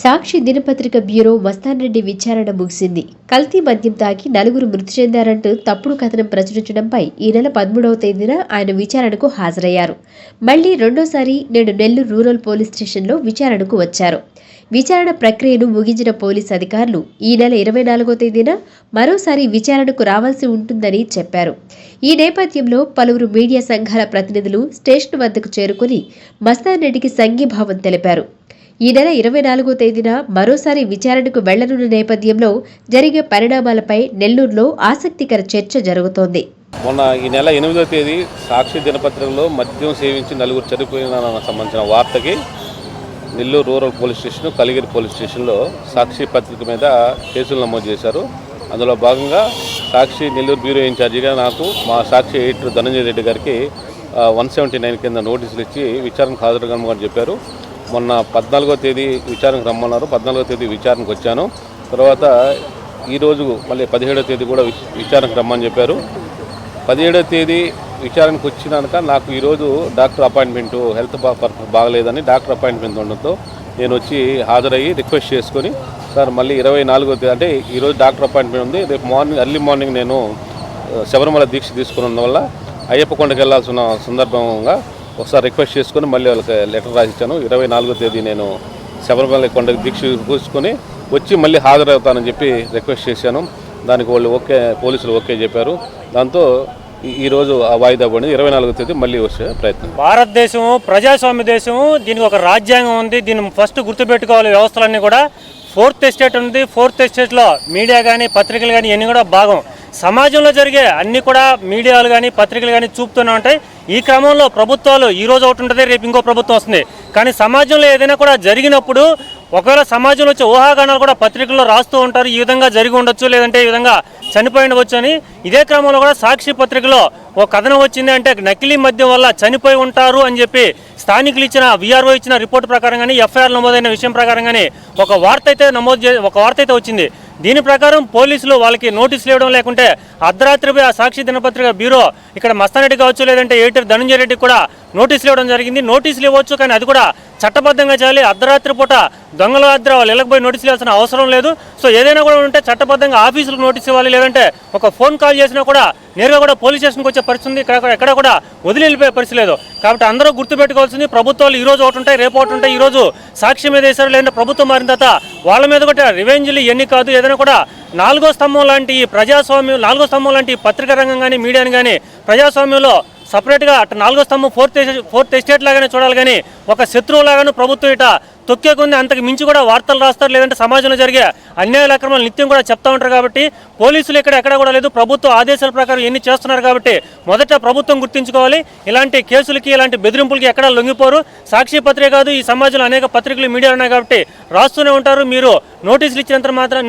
సాక్షి దినపత్రిక బ్యూరో మస్తాన్ రెడ్డి విచారణ ముగిసింది. కల్తీ మద్యం తాగి నలుగురు మృతి చెందారంటూ తప్పుడు కథనం ప్రచురించడంపై ఈ నెల పదమూడవ తేదీన ఆయన విచారణకు హాజరయ్యారు. మళ్ళీ రెండోసారి నేడు నెల్లూరు రూరల్ పోలీస్ స్టేషన్లో విచారణకు వచ్చారు. విచారణ ప్రక్రియను ముగించిన పోలీస్ అధికారులు ఈ నెల ఇరవై నాలుగో తేదీన మరోసారి విచారణకు రావాల్సి ఉంటుందని చెప్పారు. ఈ నేపథ్యంలో పలువురు మీడియా సంఘాల ప్రతినిధులు స్టేషన్ వద్దకు చేరుకుని మస్తాన్ రెడ్డికి సంఘీభావం తెలిపారు. ఈ నెల ఇరవై నాలుగో తేదీన మరోసారి విచారణకు వెళ్ళనున్న నేపథ్యంలో జరిగే పరిణామాలపై నెల్లూరులో ఆసక్తికర చర్చ జరుగుతోంది. మొన్న ఈ నెల ఎనిమిదో తేదీ సాక్షి దినపత్రికలో మద్యం సేవించి నలుగురు చనిపోయిన సంబంధించిన వార్తకి Nellore rural police station Kaligiri police స్టేషన్లో సాక్షి పత్రిక మీద కేసులు నమోదు చేశారు. అందులో భాగంగా సాక్షి నెల్లూరు బ్యూరో ఇన్ఛార్జిగా నాకు మా సాక్షి ఎడిటర్ ధనంజయ రెడ్డి గారికి వన్ సెవెంటీ నైన్ కింద నోటీసులు ఇచ్చి విచారణకు హాజరు కమ్మని చెప్పారు. మొన్న పద్నాలుగో తేదీ విచారణకు రమ్మన్నారు. పద్నాలుగో తేదీ విచారణకు వచ్చాను. తర్వాత ఈరోజు మళ్ళీ పదిహేడో తేదీ కూడా విచారణకు రమ్మని చెప్పారు. పదిహేడో తేదీ విచారణకు వచ్చినాక నాకు ఈరోజు డాక్టర్ అపాయింట్మెంట్ హెల్త్ బా బాగలేదని డాక్టర్ అపాయింట్మెంట్ ఉండడంతో నేను వచ్చి హాజరయ్యి రిక్వెస్ట్ చేసుకొని సార్ మళ్ళీ ఇరవై నాలుగో తేదీ అంటే ఈరోజు డాక్టర్ అపాయింట్మెంట్ ఉంది. రేపు మార్నింగ్ ఎర్లీ మార్నింగ్ నేను శబరిమల దీక్ష తీసుకున్నందువల్ల అయ్యప్ప కొండకి వెళ్ళాల్సిన సందర్భంగా ఒకసారి రిక్వెస్ట్ చేసుకొని మళ్ళీ వాళ్ళకి లెటర్ రాసిచ్చాను. ఇరవై నాలుగో తేదీ నేను శబరిమల కొండకి దీక్ష కూర్చుకొని వచ్చి మళ్ళీ హాజరవుతానని చెప్పి రిక్వెస్ట్ చేశాను. దానికి వాళ్ళు ఓకే పోలీసులు ఓకే చెప్పారు. దాంతో ఈ- ఈరోజు ఆ వాయిదా పడింది. ఇరవై నాలుగో తేదీ మళ్ళీ వచ్చే ప్రయత్నం. భారతదేశం ప్రజాస్వామ్య దేశం దీనికి ఒక రాజ్యాంగం ఉంది. దీన్ని ఫస్ట్ గుర్తుపెట్టుకోవాలి. వ్యవస్థలన్నీ కూడా ఫోర్త్ ఎస్టేట్ ఉంది. ఫోర్త్ ఎస్టేట్లో మీడియా కానీ పత్రికలు కానీ ఇవన్నీ కూడా భాగం. సమాజంలో జరిగే అన్ని కూడా మీడియాలు కానీ పత్రికలు కానీ చూపుతూనే ఉంటాయి. ఈ క్రమంలో ప్రభుత్వాలు ఈ రోజు ఒకటి ఉంటుంది రేపు ఇంకో ప్రభుత్వం వస్తుంది. కానీ సమాజంలో ఏదైనా కూడా జరిగినప్పుడు ఒకవేళ సమాజంలో వచ్చే ఊహాగానాలు కూడా పత్రికల్లో రాస్తూ ఉంటారు ఈ విధంగా జరిగి ఉండొచ్చు లేదంటే ఈ విధంగా చనిపోయి ఉండవచ్చు అని ఇదే క్రమంలో కూడా సాక్షి పత్రికలో ఒక కథనం వచ్చింది అంటే నకిలీ మద్యం వల్ల చనిపోయి ఉంటారు అని చెప్పి స్థానికులు ఇచ్చిన విఆర్ఓ ఇచ్చిన రిపోర్ట్ ప్రకారం కానీ ఎఫ్ఐఆర్ నమోదైన విషయం ప్రకారం కానీ ఒక వార్త అయితే నమోదు ఒక వార్త అయితే వచ్చింది. దీని ప్రకారం పోలీసులు వాళ్ళకి నోటీసులు ఇవ్వడం లేకుంటే అర్ధరాత్రిపై ఆ సాక్షి దినపత్రిక బ్యూరో ఇక్కడ మస్తానరెడ్డి కావచ్చు లేదంటే ఎడిటర్ ధనంజయ రెడ్డి కూడా నోటీసులు ఇవ్వడం జరిగింది. నోటీసులు ఇవ్వచ్చు కానీ అది కూడా చట్టబద్ధంగా చేయాలి. అర్ధరాత్రి పూట దొంగల రాత్రి వాళ్ళు ఇళ్ళకి పోయి నోటీసులు ఇవ్వాల్సిన అవసరం లేదు. సో ఏదైనా కూడా ఉంటే చట్టబద్ధంగా ఆఫీసులకు నోటీస్ ఇవ్వాలి. లేదంటే ఒక ఫోన్ కాల్ చేసినా కూడా నేరుగా కూడా పోలీస్ స్టేషన్కి వచ్చే పరిస్థితి ఉంది. ఇక్కడ ఎక్కడ కూడా వదిలి వెళ్ళిపోయే పరిస్థితి లేదు. కాబట్టి అందరూ గుర్తుపెట్టుకోవాల్సింది ప్రభుత్వాలు ఈ రోజు ఒకటి ఉంటాయి రేపు ఒకటి ఉంటాయి. ఈ రోజు సాక్షి మీద వేశారు. లేదంటే ప్రభుత్వం మారిన తర్వాత వాళ్ళ మీద కూడా రివెంజ్లు ఎన్ని కాదు. ఏదైనా కూడా నాలుగో స్తంభం లాంటి ఈ ప్రజాస్వామ్యం నాలుగో స్తంభం లాంటి పత్రికా రంగం కానీ మీడియాని కానీ ప్రజాస్వామ్యంలో సపరేట్గా అటు నాలుగో స్తంభం ఫోర్త్ ఫోర్త్ ఎస్టేట్ లాగానే చూడాలి కానీ ఒక శత్రువు లాగాను ప్రభుత్వం ఇట తొక్కేకుంది అంతకు మించి కూడా వార్తలు రాస్తారు. లేదంటే సమాజంలో జరిగే అన్యాయాల అక్రమాలు నిత్యం కూడా చెప్తా ఉంటారు కాబట్టి పోలీసులు ఇక్కడ ఎక్కడ కూడా లేదు. ప్రభుత్వ ఆదేశాల ప్రకారం ఎన్ని చేస్తున్నారు కాబట్టి మొదట ప్రభుత్వం గుర్తించుకోవాలి. ఇలాంటి కేసులకి ఇలాంటి బెదిరింపులకి ఎక్కడ లొంగిపోరు. సాక్షి పత్రిక కాదు ఈ సమాజంలో అనేక పత్రికలు మీడియా ఉన్నాయి కాబట్టి రాస్తూనే ఉంటారు. మీరు నోటీసులు ఇచ్చినంత మాత్రం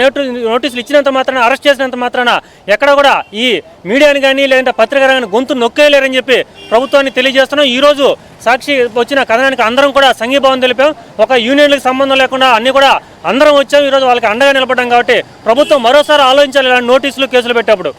నోటీసులు ఇచ్చినంత మాత్రాన అరెస్ట్ చేసినంత మాత్రాన ఎక్కడ కూడా ఈ మీడియాని కానీ లేదంటే పత్రిక రంగాన్ని గొంతు నొక్కేయలేరని చెప్పి ప్రభుత్వాన్ని తెలియజేస్తున్నాం. ఈరోజు సాక్షి వచ్చిన కథనానికి అందరం కూడా సంఘీభావం తెలిపాం. ఒక యూనియన్లకు సంబంధం లేకుండా అన్ని కూడా అందరం వచ్చాం. ఈరోజు వాళ్ళకి అండగా నిలబడ్డాం కాబట్టి ప్రభుత్వం మరోసారి ఆలోచించాలి ఇలాంటి నోటీసులు కేసులు పెట్టేప్పుడు.